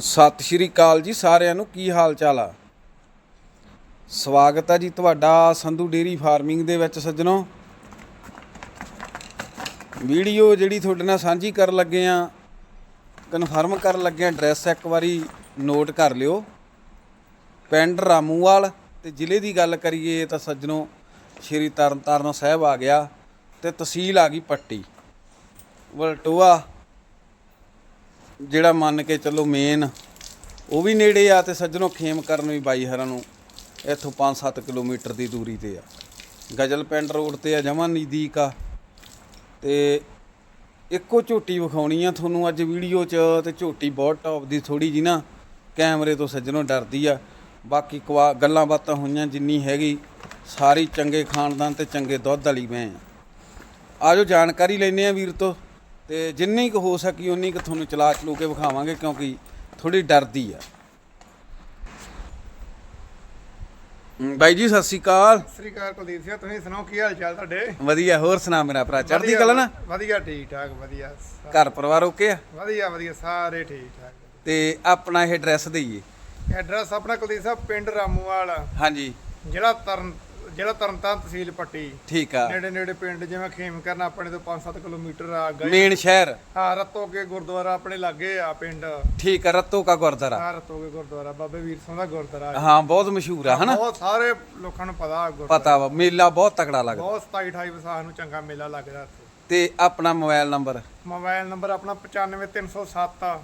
ਸਤਿ ਸ਼੍ਰੀ ਅਕਾਲ ਜੀ ਸਾਰਿਆਂ ਨੂੰ, ਕੀ ਹਾਲ ਚਾਲ ਆ? ਸਵਾਗਤ ਆ ਜੀ ਤੁਹਾਡਾ ਸੰਧੂ ਡੇਰੀ ਫਾਰਮਿੰਗ ਦੇ ਵਿੱਚ ਸੱਜਣੋ। ਵੀਡੀਓ ਜਿਹੜੀ ਤੁਹਾਡੇ ਨਾਲ ਸਾਂਝੀ ਕਰਨ ਲੱਗੇ ਆ ਕਨਫਰਮ ਕਰਨ ਲੱਗੇ ਆ ਐਡਰੈਸ ਇੱਕ ਵਾਰੀ ਨੋਟ ਕਰ ਲਿਓ। ਪਿੰਡ ਰਾਮੂਵਾਲ ਤੇ ਜ਼ਿਲ੍ਹੇ ਦੀ ਗੱਲ ਕਰੀਏ ਤਾਂ ਸੱਜਣੋ, ਸ਼੍ਰੀ ਤਰਨਤਾਰਨ ਸਾਹਿਬ ਆ ਗਿਆ ਤੇ ਤਹਿਸੀਲ ਆ ਗਈ ਪੱਟੀ। ਵਲਟੋਆ ਜਿਹੜਾ ਮੰਨ ਕੇ ਚੱਲੋ ਮੇਨ ਉਹ ਵੀ ਨੇੜੇ ਆ ਤੇ ਸੱਜਣੋ ਖੇਮ ਕਰਨ ਵੀ ਬਾਈ ਹਰਾਂ ਨੂੰ ਇੱਥੋਂ 5-7 ਕਿਲੋਮੀਟਰ ਦੀ ਦੂਰੀ ਤੇ ਆ। ਗਜਲ ਪਿੰਡ ਰੋਡ ਤੇ ਆ, ਜਮਾਂ ਨਜ਼ਦੀਕ ਆ। ਤੇ ਇੱਕੋ ਝੋਟੀ ਵਿਖਾਉਣੀ ਆ ਤੁਹਾਨੂੰ ਅੱਜ ਵੀਡੀਓ 'ਚ ਤੇ ਝੋਟੀ ਬਹੁਤ ਟੌਪ ਦੀ ਥੋੜੀ ਜੀ ਨਾ, ਕੈਮਰੇ ਤੋਂ ਸੱਜਣੋਂ ਡਰਦੀ ਆ। ਬਾਕੀ ਕਵਾ ਗੱਲਾਂ ਬਾਤਾਂ ਹੋਈਆਂ ਜਿੰਨੀ ਹੈਗੀ, ਸਾਰੀ ਚੰਗੇ ਖਾਨਦਾਨ ਤੇ ਚੰਗੇ ਦੁੱਧ ਵਾਲੀ ਮੈਂ ਆ। ਆਜੋ ਜਾਣਕਾਰੀ ਲੈਨੇ ਆ ਵੀਰ ਤੋਂ। ਤੇ ਜਿੰਨੀ ਕੁ ਹੋ ਸਕੀ ਉਨੀ ਕੁ ਤੁਹਾਨੂੰ ਚਲਾ ਚਲੂ ਕੇ ਵਿਖਾਵਾਂਗੇ ਕਿਉਂਕਿ ਥੋੜੀ ਡਰਦੀ ਆ। ਬਾਈ ਜੀ ਸਤਿ ਸ਼੍ਰੀ ਅਕਾਲ। ਸਤਿ ਸ੍ਰੀ ਅਕਾਲ ਕੁਲਦੀਪ ਸਿੰਘ ਤੁਸੀਂ ਸੁਣਾਓ ਕੀ ਹਾਲ ਚਾਲ ਤੁਹਾਡੇ? ਵਧੀਆ ਹੋਰ ਸੁਣਾ ਮੇਰਾ ਭਰਾ ਚੜ੍ਹਦੀ ਕਲਾ ਨਾ? ਵਧੀਆ ਠੀਕ ਠਾਕ ਵਧੀਆ। ਘਰ ਪਰਿਵਾਰ ਓਕੇ ਆ? ਵਧੀਆ ਵਧੀਆ ਸਾਰੇ ਠੀਕ ਠਾਕ ਤੇ ਆਪਣਾ ਇਹ ਐਡਰੈਸ ਦਈਏ। ਐਡਰੈਸ ਆਪਣਾ ਕੁਲਦੀਪ ਸਾਹਿਬ ਪਿੰਡ ਰਾਮੂਵਾਲ। ਹਾਂਜੀ। ਜ਼ਿਲ੍ਹਾ ਤਰਨ ਜ਼ਿਲ੍ਹਾ ਤਰਨਤਾਰਨ ਤਹਿਸੀਲ ਪੱਟੀ ਠੀਕ ਆ। ਨੇੜੇ ਨੇੜੇ ਪਿੰਡ ਜਿਵੇਂ ਖੇਮ ਕਰਨਾ ਆਪਣੇ ਤੋਂ 5-7 ਕਿਲੋਮੀਟਰ ਆ ਗਏ। ਮੇਨ ਸ਼ਹਿਰ। ਹਾਂ ਰਤੋ ਕੇ ਗੁਰਦੁਆਰਾ ਆਪਣੇ ਲਾਗੇ ਆ ਪਿੰਡ। ਠੀਕ ਆ ਰਤੋ ਕਾ ਗੁਰਦੁਆਰਾ। ਹਾਂ ਰਤੋ ਕੇ ਗੁਰਦੁਆਰਾ ਬਾਬੇ ਵੀਰ ਸਿੰਘ ਦਾ ਗੁਰਦੁਆਰਾ। ਹਾਂ ਬਹੁਤ ਮਸ਼ਹੂਰ ਆ ਹਨਾ? ਬਹੁਤ ਸਾਰੇ ਲੋਕਾਂ ਨੂੰ ਪਤਾ ਆ ਗੁਰਦੁਆਰਾ। ਪਤਾ ਵਾ ਮੇਲਾ ਬਹੁਤ ਤਕੜਾ ਲੱਗਦਾ। ਬਹੁਤ 27 28 ਵਿਸਾਖ ਨੂੰ ਚੰਗਾ ਮੇਲਾ ਲੱਗਦਾ ਤੇ ਆਪਣਾ ਮੋਬਾਈਲ ਨੰਬਰ? ਮੋਬਾਈਲ ਨੰਬਰ ਆਪਣਾ 95307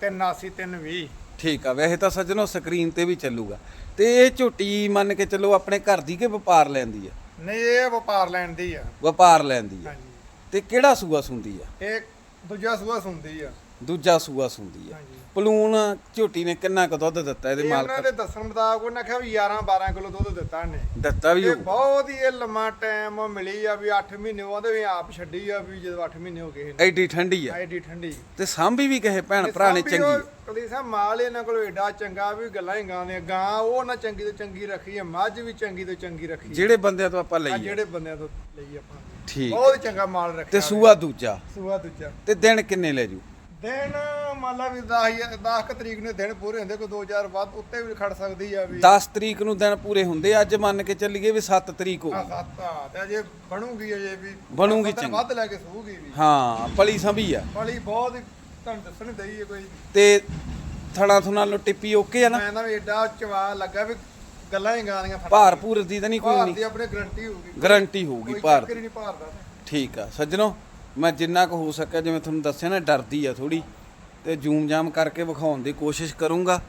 83320 ਠੀਕ ਆ ਵੈਸੇ ਤਾਂ ਸੱਜਣੋ ਸਕਰੀਨ ਤੇ ਵੀ ਚੱਲੂਗਾ। ਤੇ ਇਹ ਝੋਟੀ ਮੰਨ ਕੇ ਚੱਲੋ ਆਪਣੇ ਘਰ ਦੀ ਕਿ ਵਪਾਰ ਲੈਂਦੀ ਆ? ਨਹੀਂ ਇਹ ਵਪਾਰ ਲੈਣ ਦੀ ਆ। ਵਪਾਰ ਲੈਂਦੀ ਆ। ਹਾਂਜੀ। ਤੇ ਕਿਹੜਾ ਸੂਆ ਸੁੰਦੀ ਆ? ਇਹ ਦੂਜਾ ਸੂਆ ਸੁਣਦੀ ਆ। ਦੂਜਾ ਸੂਆ ਸੁੰਦੀ ਆ। ਹਾਂਜੀ। ਪਲੂਣ ਝੋਟੀ ਨੇ ਕਿੰਨਾ ਕੁ ਦੁੱਧ ਦਿੱਤਾ ਇਹਦੇ ਇਹ ਮਾਲਕ? ਦੇ ਦੱਸਣ ਮੁਤਾਬਕ ਉਹਨਾਂ ਕਿਹਾ ਵੀ 11 12 ਕਿਲੋ ਦੁੱਧ ਦਿੱਤਾ ਇਹਨੇ। ਦਿੱਤਾ ਵੀ ਹੋਊ। ਬਹੁਤ ਹੀ ਇਹ ਲੰਮਾ ਟਾਈਮ ਮਿਲੀ ਆ ਵੀ 8 ਮਹੀਨੇ ਉਹਦੇ ਵੀ ਆਪ ਛੱਡੀ ਆ ਵੀ ਜਦੋਂ 8 ਮਹੀਨੇ ਹੋ ਗਏ ਇਹਨੂੰ। ਐਡੀ ਠੰਡੀ ਆ। ਐਡੀ ਠੰਡੀ। ਤੇ ਸਾਂਭੀ ਵੀ ਕਹੇ ਭੈਣ ਭਰਾ ਨੇ ਚੰਗੀ। ਕਦੀ ਸਾ ਮਾਲ ਇਹਨਾਂ ਕੋਲ ਏਡਾ ਚੰਗਾ ਵੀ ਗੱਲਾਂ ਹੀ ਗਾਉਂਦੇ ਆ। ਗਾਂ ਉਹ ਨਾ ਚੰਗੀ ਤੋਂ ਚੰਗੀ ਰੱਖੀ ਆ ਮੱਝ ਵੀ ਚੰਗੀ ਤੋਂ ਚੰਗੀ ਰੱਖੀ ਆ। ਜਿਹੜੇ ਬੰਦਿਆਂ ਤੋਂ ਆਪਾਂ ਲਈਏ। ਜਿਹੜੇ ਬੰਦਿਆਂ ਤੋਂ ਲਈ ਆਪਾਂ। ਠੀਕ। ਬਹੁਤ ਚੰਗਾ ਮਾਲ ਰੱਖਿਆ ਤੇ ਸੂਆ ਦੂਜਾ। ਸੂਆ ਦੂਜਾ। ਤੇ ਦਿਨ ਕਿੰਨੇ ਲੈ ਜੂ? ਦਿਨ ਮੰਨ ਲਾ ਵੀ 10 10 ਤਰੀਕ ਨੂੰ ਦਿਨ ਪੂਰੇ ਹੁੰਦੇ ਕੋਈ 2000 ਬਾਅਦ ਉੱਤੇ ਵੀ ਖੜ ਸਕਦੀ ਆ ਵੀ। 10 ਤਰੀਕ ਨੂੰ ਦਿਨ ਪੂਰੇ ਹੁੰਦੇ ਅੱਜ ਮੰਨ ਕੇ ਚੱਲੀਏ ਵੀ 7 ਤਰੀਕ ਹੋ ਆ ਸੱਤ ਆ ਤੇ ਅਜੇ ਬਣੂਗੀ ਅਜੇ ਵੀ। ਬਣੂਗੀ ਦਸ ਦਿਨ ਚੰਗੀ। ਵੱਧ ਲੈ ਕੇ ਸੂਗੀ ਵੀ। ਹਾਂ ਪਲੀ ਸੰਭੀ ਆ। ਬੜੀ ਬਹੁਤ ਹੀ ਤੁਹਾਨੂੰ ਦੱਸਣ ਦਈ ਹੈ ਕੋਈ। ਤੇ ਥਣਾ ਥੁਣਾ ਲੋ ਟਿੱਪੀ ਓਕੇ ਆ ਨਾ? ਮੈਂ ਨਾ ਵੀ ਏਡਾ ਚਵਾ ਲੱਗਾ ਵੀ ਗੱਲਾਂ ਹੀ ਗਾਣੀਆਂ ਫਟ ਭਾਰ ਭੂਰ ਦੀ ਤਾਂ ਨਹੀਂ ਕੋਈ ਭਾਰ ਨਹੀਂ ਦੀ ਆਪਣੀ ਗਰੰਟੀ ਹੋਊਗੀ। ਗਾਰੰਟੀ ਹੋਊਗੀ ਕੋਈ ਭਾਰ ਚੱਕਰ ਹੀ ਨਹੀਂ ਭਾਰ ਦਾ। ਠੀਕ ਆ ਸੱਜਣੋ ਮੈਂ ਜਿੰਨਾ ਕੁ ਹੋ ਸਕਿਆ ਜਿਵੇਂ ਤੁਹਾਨੂੰ ਦੱਸਿਆ ਨਾ ਡਰਦੀ ਆ ਥੋੜੀ ਤੇ ਜੂਮ ਜਾਮ ਕਰਕੇ ਵਿਖਾਉਣ ਦੀ ਕੋਸ਼ਿਸ਼ ਕਰੂੰਗਾ,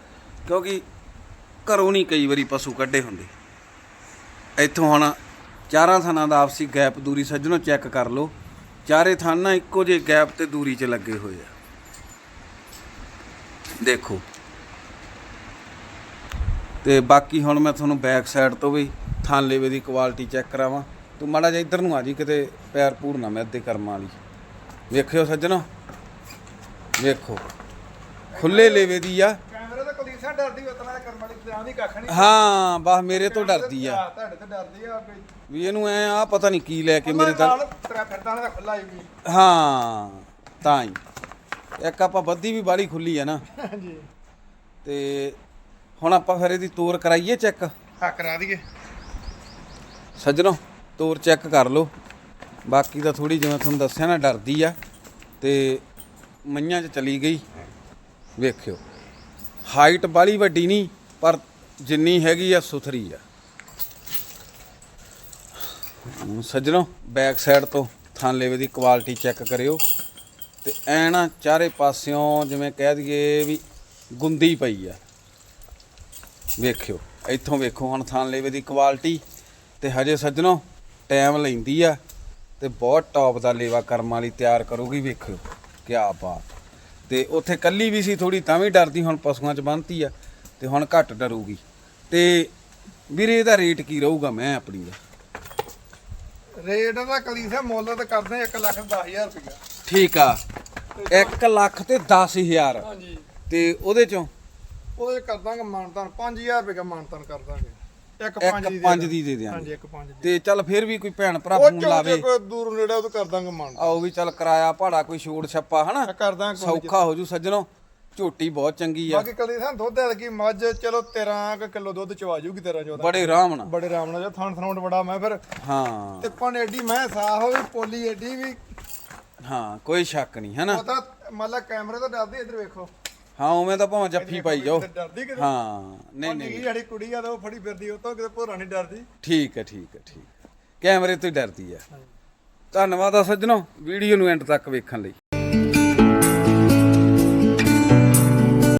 ਕਿਉਂਕਿ ਘਰੋਂ ਨਹੀਂ ਕਈ ਵਾਰੀ ਪਸ਼ੂ ਕੱਢੇ ਹੁੰਦੇ। ਇੱਥੋਂ ਹੁਣ ਚਾਰਾਂ ਥਾਨਾਂ ਦਾ ਆਪਸੀ ਗੈਪ ਦੂਰੀ ਸੱਜਣੋ ਚੈੱਕ ਕਰ ਲਓ। ਚਾਰੇ ਥਾਂ ਨਾ ਇੱਕੋ ਜਿਹੇ ਗੈਪ ਤੇ ਦੂਰੀ 'ਚ ਲੱਗੇ ਹੋਏ ਆ। ਦੇਖੋ। ਤੇ ਬਾਕੀ ਹੁਣ ਮੈਂ ਤੁਹਾਨੂੰ ਬੈਕ ਸਾਈਡ ਤੋਂ ਵੀ ਥਾਂ ਲੇਵੇ ਦੀ ਕੁਆਲਿਟੀ ਚੈੱਕ ਕਰਾਵਾਂ। ਤੂੰ ਮਾੜਾ ਜਿਹਾ ਇੱਧਰ ਨੂੰ ਆ ਜੀ, ਕਿਤੇ ਪੈਰ ਪੂਰ ਨਾ ਮੈਂ ਅੱਧੇ ਕਰਮਾਂ ਵਾਲੀ। ਵੇਖਿਓ ਸੱਜਣੋ। ਵੇਖੋ। ਖੁੱਲੇ ਲੇਵੇ ਦੀ ਆ। ਕੈਮਰੇ ਤਾਂ ਕਲੀਸਾ ਡਰਦੀ ਉਤਨਾ ਕਰਮ ਵਾਲੀ ਧਿਆਨ ਹੀ ਕੱਖ ਨਹੀਂ। ਹਾਂ ਬਸ ਮੇਰੇ ਤੋਂ ਡਰਦੀ ਆ। ਤੁਹਾਡੇ ਤੋਂ ਡਰਦੀ ਆ ਵੀ ਵੀ ਇਹਨੂੰ ਐ ਆ ਪਤਾ ਨਹੀਂ ਕੀ ਲੈ ਕੇ ਮੇਰੇ ਨਾਲ ਤੇਰਾ ਫਿਰਦਾ ਨਾ ਖੁੱਲਾ ਹੀ ਵੀ ਹਾਂ ਤਾਂ ਹੀ। ਇੱਕ ਆਪਾਂ ਬੱਦੀ ਵੀ ਬਾਲੀ ਖੁੱਲੀ ਆ ਨਾ। ਹਾਂਜੀ। ਤੇ ਹੁਣ ਆਪਾਂ ਫਿਰ ਇਹਦੀ ਤੋਰ ਕਰਾਈਏ ਚੈੱਕ। ਹਾਂ ਕਰਾ ਦਈਏ। ਸੱਜਣੋ ਤੋਰ ਚੈੱਕ ਕਰ ਲਓ। ਬਾਕੀ ਤਾਂ ਥੋੜੀ ਜਿਵੇਂ ਤੁਹਾਨੂੰ ਦੱਸਿਆ ਨਾ ਡਰਦੀ ਆ। ਤੇ ਮਈਆਂ 'ਚ ਚਲੀ ਗਈ। ਵੇਖਿਓ ਹਾਈਟ ਬਾਲੀ ਵੱਡੀ ਨਹੀਂ, ਪਰ ਜਿੰਨੀ ਹੈਗੀ ਆ, ਸੁਥਰੀ ਆ। ਹੁਣ ਸੱਜਣੋ ਬੈਕ ਸਾਈਡ ਤੋਂ ਥਾਂ ਲੇਵੇ ਦੀ ਕੁਆਲਿਟੀ ਚੈੱਕ ਕਰਿਓ। ਤੇ ਐ ਨਾ ਚਾਰੇ ਪਾਸਿਓਂ ਜਿਵੇਂ ਕਹਿ ਦਈਏ ਵੀ ਗੁੰਦੀ ਪਈ ਆ। ਵੇਖਿਓ, ਇੱਥੋਂ ਵੇਖੋ ਹੁਣ ਥਾਂ ਲੇਵੇ ਦੀ ਕੁਆਲਿਟੀ ਤੇ ਹਜੇ ਸੱਜਣੋ ਟਾਈਮ ਲੈਂਦੀ ਆ ਤੇ ਬਹੁਤ ਟੌਪ ਦਾ ਲੇਵਾ ਕਰਮ ਵਾਲੀ ਤਿਆਰ ਕਰੂਗੀ, ਵੇਖਿਓ। ਕੀ ਬਾਤ। ਤੇ ਉੱਥੇ ਕੱਲੀ ਵੀ ਸੀ ਥੋੜੀ ਤਾਂ ਵੀ ਡਰਦੀ ਹੁਣ ਪਸ਼ੂਆਂ 'ਚ ਬੰਨਤੀ ਆ ਤੇ ਹੁਣ ਘੱਟ ਡਰੂਗੀ। ਤੇ ਵੀਰੇ ਇਹਦਾ ਰੇਟ ਕੀ ਰਹੂਗਾ? ਮੈਂ ਆਪਣੀ ਦਾ। ਰੇਟ ਦਾ ਕਲੀਸਾ ਮੁੱਲ ਤਾਂ ਕਰਦੇ 1 ਲੱਖ 10000 ਰੁਪਇਆ। ਠੀਕ ਆ। 1 ਲੱਖ ਤੇ 10000 ਹਾਂਜੀ। ਤੇ ਉਹਦੇ ਚੋਂ? ਉਹਦੇ ਕਰ ਦਾਂਗੇ ਮਾਨਤਾਨ 5000 ਰੁਪਏ ਦਾ ਮਾਨਤਾਨ ਕਰ ਦਾਂਗੇ। ਇੱਕ ਇੱਕ 5 ਦੀ ਪੰਜ ਦੀ ਦੇ ਦਿਆਂਗੇ। ਹਾਂਜੀ ਇੱਕ 5 ਦੀ। ਤੇ ਚੱਲ ਫਿਰ ਵੀ ਕੋਈ ਭੈਣ ਭਰਾ ਉਹ ਫੋਨ ਚੋਂ ਲਾਵੇ। ਕੋਈ ਦੂਰ ਨੇੜੇ ਉਹ ਤਾਂ ਕਰ ਦਾਂਗੇ ਮਾਨਤਾਨ ਆਓ ਵੀ ਚੱਲ ਕਿਰਾਇਆ ਭਾੜਾ ਕੋਈ ਛੋੜ ਛੱਪਾ ਹਨਾ? ਕਰ ਦਾਂਗੇ ਕੋਈ। ਸੌਖਾ ਹੋ ਜੂ ਸੱਜਣੋ। ਝੋਟੀ ਬਹੁਤ ਚੰਗੀ ਆ। ਬਾਕੀ ਕਲੀ ਸਾਨੂੰ ਦੁੱਧ ਐ ਕਿ ਮੱਝ ਚਲੋ 13 ਕਿਲੋ ਦੁੱਧ ਚਵਾ ਜੂਗੀ 13 14 ਬੜੇ ਆਰਾਮ ਨਾਲ। ਬੜੇ ਆਰਾਮ ਨਾਲ ਜੋ ਥਣ ਥਣੋਟ ਬੜਾ ਮੈਂ ਫਿਰ ਹਾਂ। ਤਿੱਪਣ ਐਡੀ ਮੈਂ ਸਾਹ ਹੋਵੇ ਪੋਲੀ ਐਡੀ ਵੀ। ਹਾਂ ਕੋਈ ਸ਼ੱਕ ਨਹੀਂ ਹੈ ਨਾ ਪਤਾ ਮਤਲਬ ਕੈਮਰੇ ਤੋਂ ਡਰਦੀ ਇੱਧਰ ਵੇਖੋ। ਹਾਂ ਉਵੇਂ ਤਾਂ ਭਾਵੇਂ ਜੱਫੀ ਪਾਈ ਜਾਓ। ਡਰਦੀ ਕਿਤੇ? ਹਾਂ ਨਹੀਂ ਨਹੀਂ। ਸਾਡੀ ਕੁੜੀ ਆ ਤਾਂ ਉਹ ਫੜੀ ਫਿਰਦੀ ਉਹ ਤੋਂ ਕਿਤੇ ਭੋਰਾ ਨਹੀਂ ਡਰਦੀ। ਠੀਕ ਹੈ ਠੀਕ ਹੈ ਠੀਕ ਹੈ। ਕੈਮਰੇ ਤੋਂ ਹੀ ਡਰਦੀ ਆ ਧੰਨਵਾਦ ਆ ਸੱਜਣੋ ਵੀਡੀਓ ਨੂੰ ਐਂਡ ਤੱਕ ਵੇਖਣ ਲਈ।